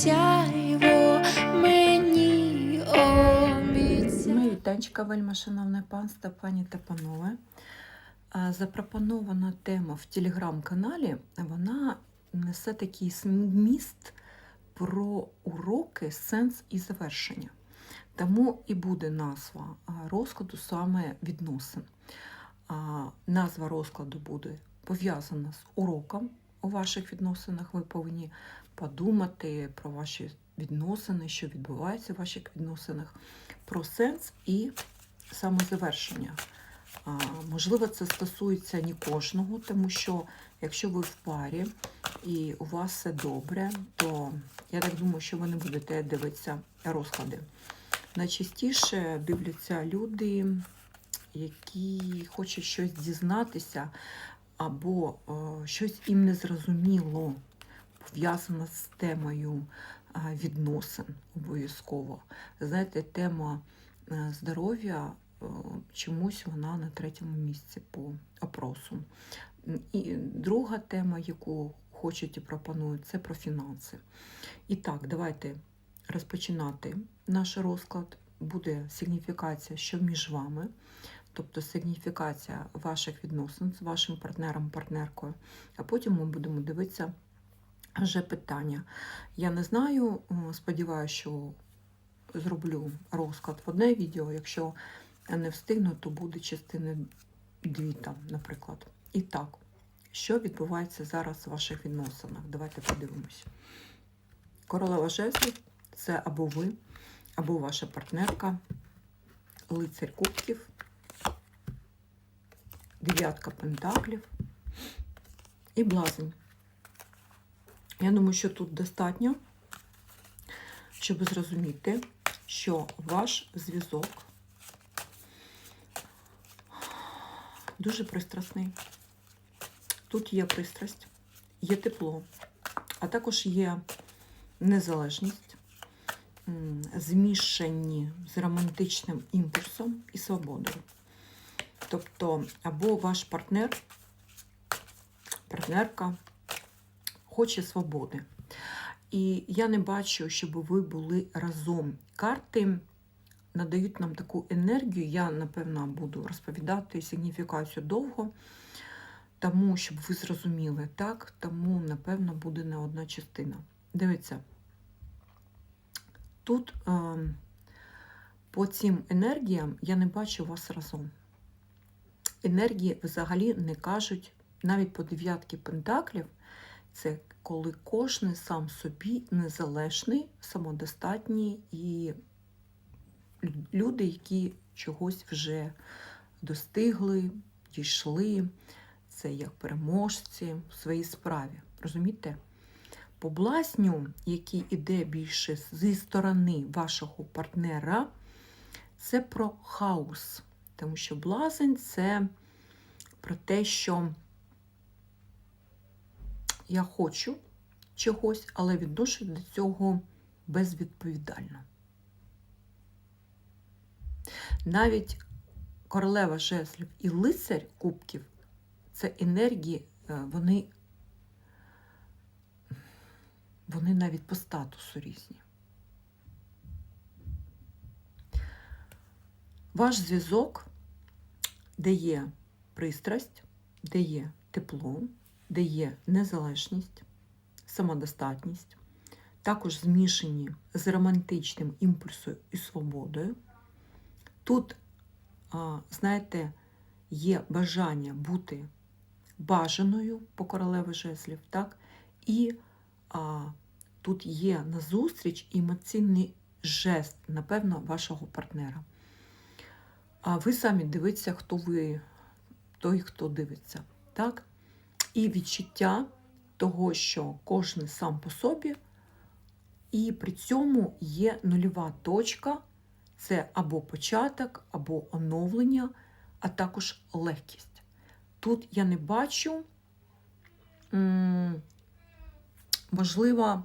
сяйво мені обіцяє. Мої танчика, вельми шановне панство, пані та панове. Запропонована тема в телеграм-каналі, вона несе такий зміст про уроки, сенс і завершення. Тому і буде назва розкладу саме відносин. Назва розкладу буде пов'язана з уроком у ваших відносинах. Ви повинні подумати про ваші відносини, що відбувається в ваших відносинах, про сенс і самозавершення. Можливо, це стосується не кожного, тому що якщо ви в парі і у вас все добре, то я так думаю, що ви не будете дивитися розклади. Найчастіше дивляться люди, які хочуть щось дізнатися, або е, щось їм не зрозуміло, пов'язано з темою відносин обов'язково. Знаєте, тема е, здоров'я е, чомусь вона на третьому місці по опросу. І друга тема, яку хочуть і пропонують, це про фінанси. І так, давайте розпочинати наш розклад. Буде сигніфікація, що між вами, тобто сигніфікація ваших відносин з вашим партнером, партнеркою. А потім ми будемо дивитися вже питання. Я не знаю, сподіваюся, що зроблю розклад в одне відео. Якщо не встигну, то буде частини дві там, наприклад. І так, що відбувається зараз в ваших відносинах? Давайте подивимось. Королева жезлів це або ви, або ваша партнерка, лицарь кубків, дев'ятка пентаклів і блазень. Я думаю, що тут достатньо, щоб зрозуміти, що ваш зв'язок дуже пристрасний. Тут є пристрасть, є тепло, а також є незалежність, змішані з романтичним імпульсом і свободою. Тобто, або ваш партнер, партнерка хоче свободи. І я не бачу, щоб ви були разом. Карти надають нам таку енергію. Я, напевно, буду розповідати сигніфікацію довго, тому, щоб ви зрозуміли, так, тому, напевно, буде не одна частина. Дивіться, тут е, по цим енергіям я не бачу вас разом. Енергії взагалі не кажуть, навіть по дев'ятки пентаклів, це коли кожен сам собі незалежний, самодостатній і люди, які чогось вже достигли, дійшли, це як переможці в своїй справі. Розумієте? По блазню, який іде більше зі сторони вашого партнера, це про хаос. Тому що блазень це про те, що я хочу чогось, але відношусь до цього безвідповідально. Навіть королева жезлів і лицарь кубків це енергії, е, вони, вони навіть по статусу різні. Ваш зв'язок, де є пристрасть, де є тепло, де є незалежність, самодостатність, також змішані з романтичним імпульсом і свободою. Тут, знаєте, є бажання бути бажаною по королеві жезлів, так? І а, тут є назустріч емоційний жест, напевно, вашого партнера. А ви самі дивіться, хто ви, той, хто дивиться. Так? І відчуття того, що кожен сам по собі, і при цьому є нульова точка це або початок, або оновлення, а також легкість. Тут я не бачу, можливо,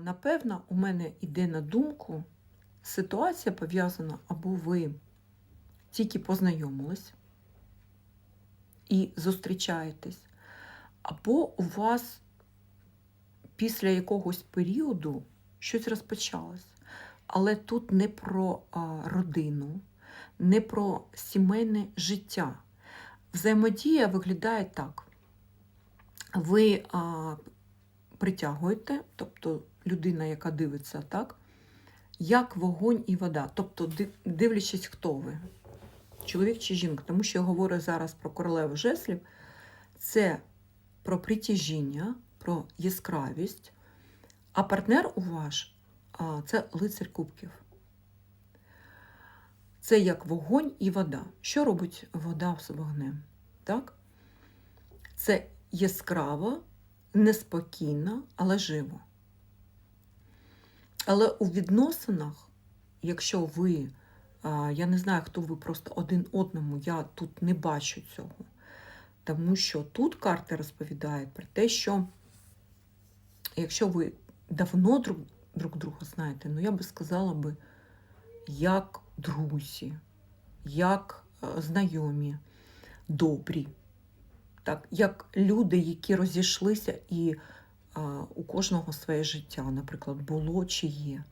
напевно, у мене йде на думку ситуація пов'язана, або ви тільки познайомились і зустрічаєтесь, або у вас після якогось періоду щось розпочалось. Але тут не про родину, не про сімейне життя. Взаємодія виглядає так. Ви а, притягуєте, тобто людина, яка дивиться так, як вогонь і вода. Тобто, дивлячись, хто ви, чоловік чи жінка, тому що я говорю зараз про королеву жеслів, це про притяжіння, про яскравість, а партнер у ваш це лицар кубків. Це як вогонь і вода. Що робить вода з вогнем? Так? Це яскраво, неспокійно, але живо. Але у відносинах, якщо ви, я не знаю, хто ви просто один одному, я тут не бачу цього. Тому що тут карти розповідають про те, що якщо ви давно друг, друг друга знаєте, ну я би сказала би, як друзі, як е, знайомі, добрі, так, як люди, які розійшлися і а, у кожного своє життя, наприклад, було чи є.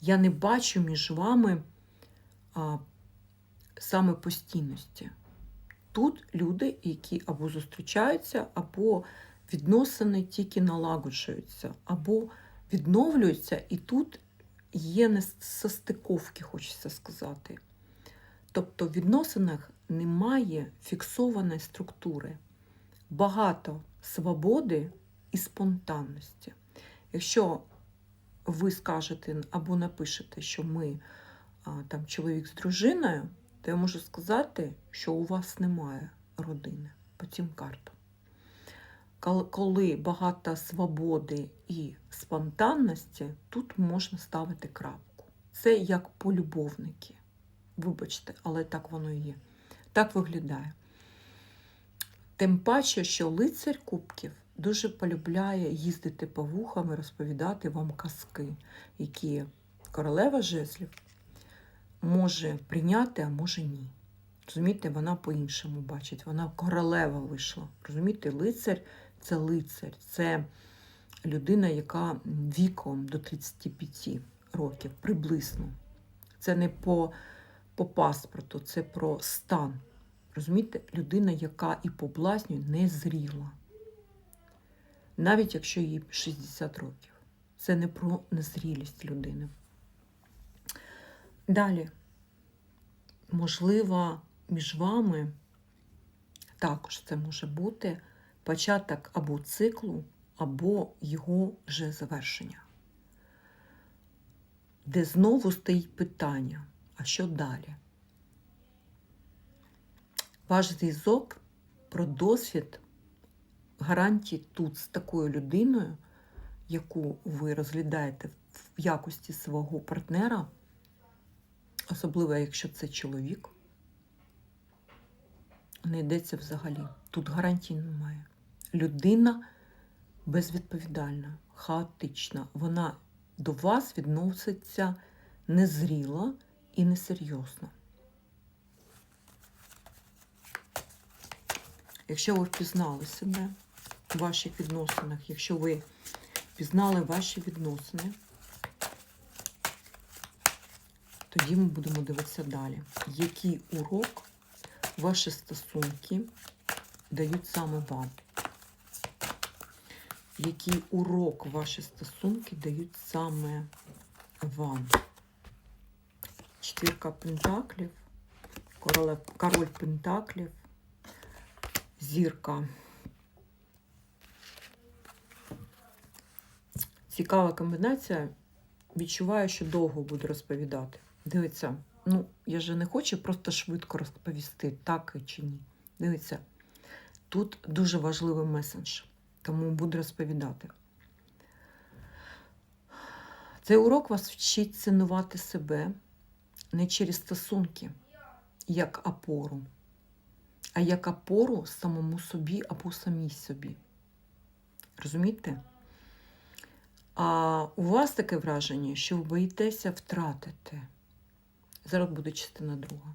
Я не бачу між вами саме постійності. Тут люди, які або зустрічаються, або відносини тільки налагоджуються, або відновлюються, і тут є несостиковки, хочеться сказати. Тобто в відносинах немає фіксованої структури, багато свободи і спонтанності. Якщо ви скажете або напишете, що ми там чоловік з дружиною, то я можу сказати, що у вас немає родини по цим картам. Коли багато свободи і спонтанності, тут можна ставити крапку. Це як полюбовники. Вибачте, але так воно і є. Так виглядає. Тим паче, що лицар кубків дуже полюбляє їздити по вухам і розповідати вам казки, які королева жезлів може прийняти, а може ні. Розумієте, вона по-іншому бачить, вона королева вийшла. Розумієте, лицар це лицар, це людина, яка віком до 35 років приблизно. Це не по, по паспорту, це про стан. Розумієте, людина, яка і по блазню не зріла. Навіть якщо їй 60 років. Це не про незрілість людини. Далі, можливо, між вами також це може бути початок або циклу, або його вже завершення. Де знову стоїть питання, а що далі? Ваш зв'язок про досвід гарантії тут з такою людиною, яку ви розглядаєте в якості свого партнера, особливо якщо це чоловік, не йдеться взагалі. Тут гарантій немає. Людина безвідповідальна, хаотична. Вона до вас відноситься незріло і несерйозно. Якщо ви впізнали себе в ваших відносинах, якщо ви впізнали ваші відносини, тоді ми будемо дивитися далі. Який урок ваші стосунки дають саме вам? Який урок ваші стосунки дають саме вам? Четвірка пентаклів, король пентаклів, зірка. Цікава комбінація. Відчуваю, що довго буду розповідати. Дивіться, ну, я же не хочу просто швидко розповісти, так чи ні. Дивіться, тут дуже важливий меседж, тому буду розповідати. Цей урок вас вчить цінувати себе не через стосунки, як опору, а як опору самому собі або самій собі. Розумієте? А у вас таке враження, що ви боїтеся втратити. Зараз буде частина друга.